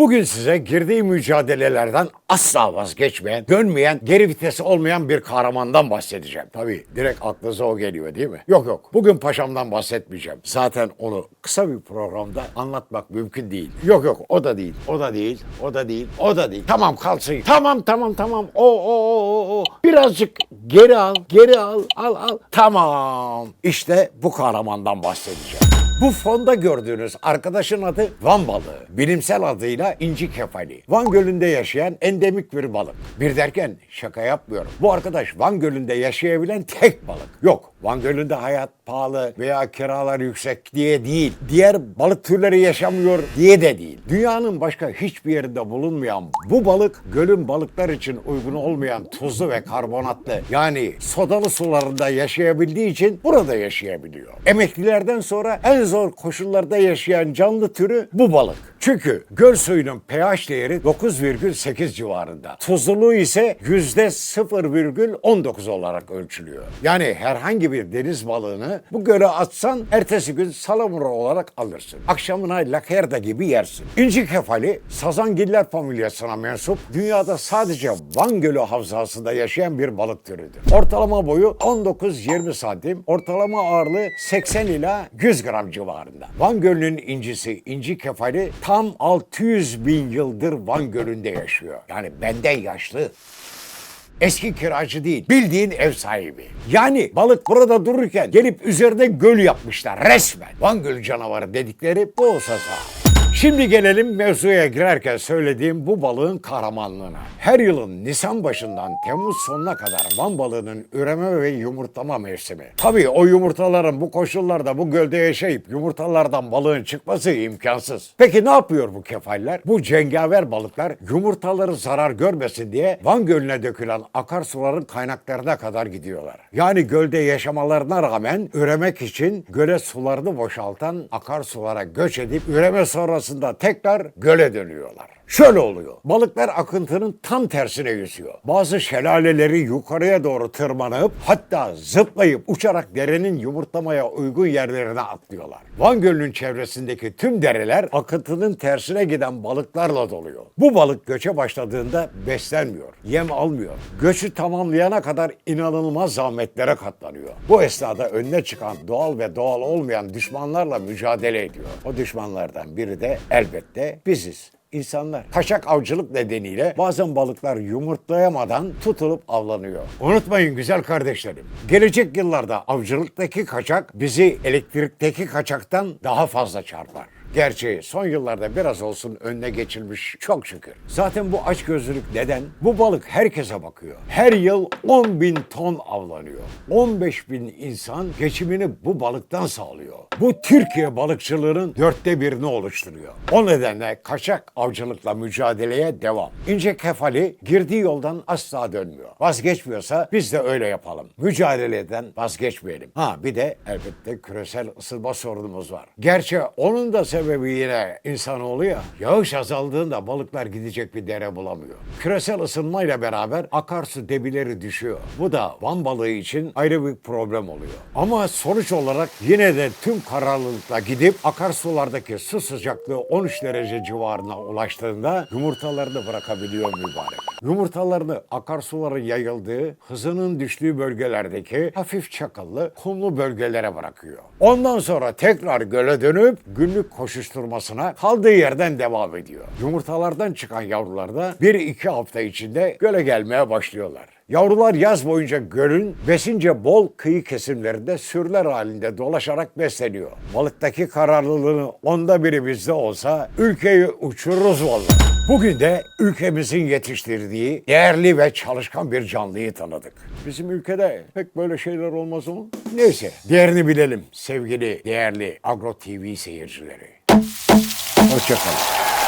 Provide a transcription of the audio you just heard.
Bugün size girdiği mücadelelerden asla vazgeçmeyen, dönmeyen, geri vitesi olmayan bir kahramandan bahsedeceğim. Tabii direkt aklınıza o geliyor değil mi? Yok yok. Bugün paşamdan bahsetmeyeceğim. Zaten onu kısa bir programda anlatmak mümkün değil. Yok yok o da değil. O da değil. O da değil. O da değil. Tamam kalsın. Tamam tamam tamam. O o o o o. Birazcık geri al. Geri al. Al al. Tamam. İşte bu kahramandan bahsedeceğim. Bu fonda gördüğünüz arkadaşın adı Van balığı. Bilimsel adıyla inci kefali. Van Gölü'nde yaşayan endemik bir balık. Bir derken şaka yapmıyorum. Bu arkadaş Van Gölü'nde yaşayabilen tek balık. Yok Van Gölü'nde hayat pahalı veya kiralar yüksek diye değil. Diğer balık türleri yaşamıyor diye de değil. Dünyanın başka hiçbir yerinde bulunmayan bu balık gölün balıklar için uygun olmayan tuzlu ve karbonatlı yani sodalı sularında yaşayabildiği için burada yaşayabiliyor. Emeklilerden sonra en zor koşullarda yaşayan canlı türü bu balık. Çünkü göl suyunun pH değeri 9,8 civarında. Tuzluluğu ise %0,19 olarak ölçülüyor. Yani herhangi bir deniz balığını bu göle atsan ertesi gün salamura olarak alırsın. Akşamına lakerda gibi yersin. İnci kefali sazangiller familyasına mensup dünyada sadece Van Gölü havzasında yaşayan bir balık türüdür. Ortalama boyu 19-20 santim, ortalama ağırlığı 80 ila 100 gram civarında. Van Gölü'nün incisi inci kefali tam 600 bin yıldır Van Gölü'nde yaşıyor. Yani benden yaşlı. Eski kiracı değil, bildiğin ev sahibi. Yani balık burada dururken gelip üzerine göl yapmışlar resmen. Van Gölü canavarı dedikleri bu olsa sağ. Şimdi gelelim mevzuya girerken söylediğim bu balığın kahramanlığına. Her yılın Nisan başından Temmuz sonuna kadar Van balığının üreme ve yumurtlama mevsimi. Tabii o yumurtaların bu koşullarda bu gölde yaşayıp yumurtalardan balığın çıkması imkansız. Peki ne yapıyor bu kefaller? Bu cengaver balıklar yumurtaları zarar görmesin diye Van Gölü'ne dökülen akarsuların kaynaklarına kadar gidiyorlar. Yani gölde yaşamalarına rağmen üremek için göle sularını boşaltan akarsulara göç edip üreme sonrasında tekrar göle dönüyorlar. Şöyle oluyor. Balıklar akıntının tam tersine yüzüyor. Bazı şelaleleri yukarıya doğru tırmanıp hatta zıplayıp uçarak derenin yumurtlamaya uygun yerlerine atlıyorlar. Van Gölü'nün çevresindeki tüm dereler akıntının tersine giden balıklarla doluyor. Bu balık göçe başladığında beslenmiyor, yem almıyor. Göçü tamamlayana kadar inanılmaz zahmetlere katlanıyor. Bu esnada önüne çıkan doğal ve doğal olmayan düşmanlarla mücadele ediyor. O düşmanlardan biri de elbette biziz insanlar. Kaçak avcılık nedeniyle bazen balıklar yumurtlayamadan tutulup avlanıyor. Unutmayın güzel kardeşlerim. Gelecek yıllarda avcılıktaki kaçak bizi elektrikteki kaçaktan daha fazla çarpar. Gerçi son yıllarda biraz olsun önüne geçilmiş çok şükür. Zaten bu açgözlülük neden? Bu balık herkese bakıyor. Her yıl 10 bin ton avlanıyor. 15 bin insan geçimini bu balıktan sağlıyor. Bu Türkiye balıkçılığının dörtte birini oluşturuyor. O nedenle kaçak avcılıkla mücadeleye devam. İnce kefali girdiği yoldan asla dönmüyor. Vazgeçmiyorsa biz de öyle yapalım. Mücadeleden vazgeçmeyelim. Ha bir de elbette küresel ısınma sorunumuz var. Gerçi onun da sebebi yine insanoğlu ya. Yağış azaldığında balıklar gidecek bir dere bulamıyor. Küresel ısınmayla beraber akarsu debileri düşüyor. Bu da Van balığı için ayrı bir problem oluyor. Ama sonuç olarak yine de tüm kararlılıkla gidip akarsulardaki su sıcaklığı 13 derece civarına ulaştığında yumurtalarını bırakabiliyor mübarek. Yumurtalarını akarsuların yayıldığı, hızının düştüğü bölgelerdeki hafif çakıllı, kumlu bölgelere bırakıyor. Ondan sonra tekrar göle dönüp günlük koşuşturmasına kaldığı yerden devam ediyor. Yumurtalardan çıkan yavrular da 1-2 hafta içinde göle gelmeye başlıyorlar. Yavrular yaz boyunca gölün besince bol kıyı kesimlerinde sürüler halinde dolaşarak besleniyor. Balıktaki kararlılığının onda biri bizde olsa ülkeyi uçururuz vallahi. Bugün de ülkemizin yetiştirdiği değerli ve çalışkan bir canlıyı tanıdık. Bizim ülkede pek böyle şeyler olmaz mı? Neyse, değerini bilelim sevgili, değerli Agro TV seyircileri. Hoşçakalın.